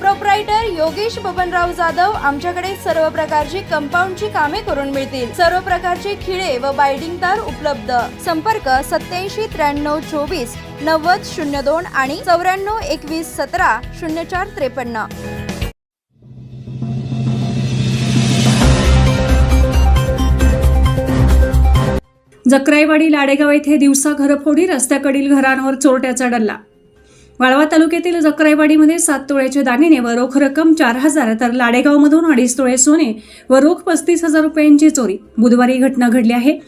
Proprietor Yogesh Babanrao Jadhav आमच्याकडे सर्व प्रकारची कंपाऊंडची कामे करून मिळतील. सर्व प्रकारचे खिळे व बायडिंग तार उपलब्ध. संपर्क सत्याऐंशी त्र्याण्णव चोवीस नव्वद शून्य दोन आणि चौऱ्याण्णव एकवीस सतरा शून्य चार त्रेपन्न. जक्राईवाडी लाडेगाव येथे दिवसा घरफोडी रस्त्याकडील घरांवर चोरट्याचा डल्ला. वाळवा तालुक्यातील जक्राईवाडीमध्ये सात तोळ्याचे दागिने व रोख रक्कम चार हजार तर लाडेगावमधून अडीच तोळे सोने व रोख पस्तीस हजार रुपयांची चोरी. बुधवारी घटना घडली आहे.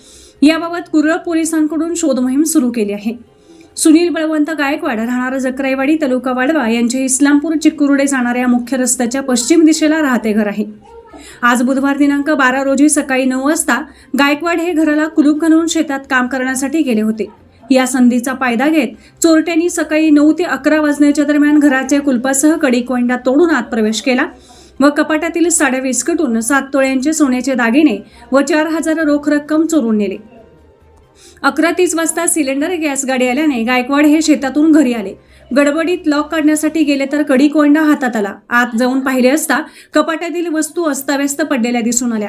याबाबत कुरळ पोलिसांकडून शोध मोहीम सुरू केली आहे. सुनील बळवंत गायकवाड राहणारा जक्राईवाडी तालुका वाडवा यांचे इस्लामपूर चिकुर्डे जाणाऱ्या मुख्य रस्त्याच्या पश्चिम दिशेला राहते घर आहे. आज बुधवार दिनांक बारा रोजी सकाळी नऊ वाजता गायकवाड हे घराला कुलूप घालून शेतात काम करण्यासाठी गेले होते. या संधीचा फायदा घेत चोरट्यांनी सकाळी नऊ ते अकरा वाजण्याच्या दरम्यान घराच्या कुलपासह कडीकोंडा तोडून आत प्रवेश केला व कपाटातील साड्या विस्कटून सात तोळ्यांचे सोन्याचे दागिने व चार हजार रोख रक्कम चोरून नेले. अकरा तीस वाजता सिलेंडर गॅस गाडी आल्याने गायकवाड हे शेतातून घरी आले. गडबडीत लॉक काढण्यासाठी गेले तर कडी कोंडा हातात आला. आत जाऊन पाहिले असता कपाटातील वस्तू अस्ताव्यस्त पडलेल्या दिसून आल्या.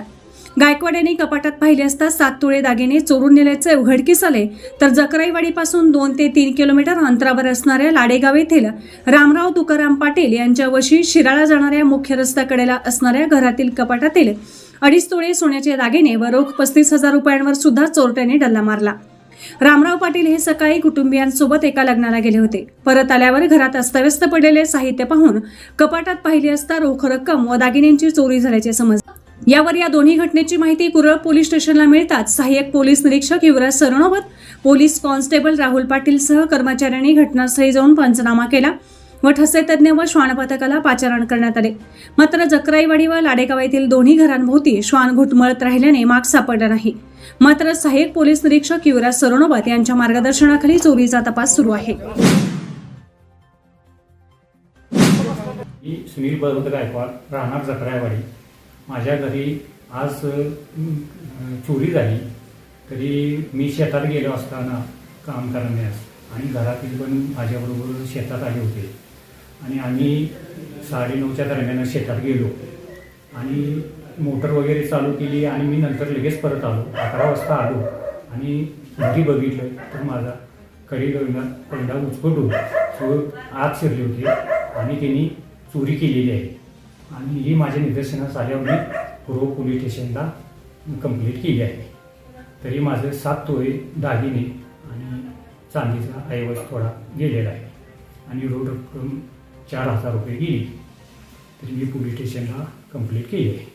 गायकवाड यांनी कपाटात पाहिले असता सात तुळे दागिने चोरून नेल्याचे उघडकीस आले. तर जकराईवाडीपासून दोन ते तीन किलोमीटर अंतरावर असणाऱ्या लाडेगाव येथील रामराव तुकाराम पाटील यांच्या वशी शिराळा जाणाऱ्या मुख्य रस्त्याकडेला असणाऱ्या घरातील कपाटातील अडीच तोळे सोन्याचे दागिने व रोख पस्तीस हजार रुपयांवर सुद्धा चोरट्याने डल्ला मारला. रामराव पाटील हे सकाळी कुटुंबियांसोबत एका लग्नाला गेले होते. परत आल्यावर घरात अस्ताव्यस्त पडलेले साहित्य पाहून कपाटात पाहिले असता रोख रक्कम व दागिन्यांची चोरी झाल्याचे समजले. यावर या दोन्ही घटनेची माहिती कुरळ पोलीस स्टेशनला मिळताच सहाय्यक पोलीस निरीक्षक युवराज सरणोबत पोलीस कॉन्स्टेबल राहुल पाटील सह कर्मचाऱ्यांनी घटनास्थळी जाऊन पंचनामा केला व ठसे तज्ज्ञ व श्वान पथकाला पाचारण करण्यात आले. मात्र जकराईवाडी व लाडेगाव येथील दोन्ही घरांभोवती श्वान घुटमळत राहिल्याने माग सापडला नाही. मात्र सहाय्यक पोलीस निरीक्षक युवराज सरोनोबत यांच्या मार्गदर्शनाखाली चोरीचा तपास सुरू आहे. मी सुनील बळवंत गायकवाड राहणार जकरायवाडी माझ्या घरी आज चोरी झाली. तरी मी शेतात गेलो असताना काम करण्यास आणि घरातील पण माझ्याबरोबर शेतात आले होते. आणि आम्ही साडेनऊच्या दरम्यान शेतात गेलो. आणि मोटर वगैरे चालू केली आणि मी नंतर लगेच परत आलो. अकरा वाजता आलो आणि घरी बघितलं तर माझा कडी गंगा कोंडा उचकटून चोर आत शिरले होते आणि त्यांनी चोरी केलेली आहे. आणि ही माझ्या निदर्शनास आल्यावर मी पूर्व पोलीस स्टेशनला कंप्लीट केली आहे. तरी माझं सात तोळे दागिने आणि चांदीचा ऐवज थोडा गेलेला आहे. आणि रोड रक्कम चार हजार रुपये गेली. तरी मी पोलीस स्टेशनला कंप्लीट केली आहे.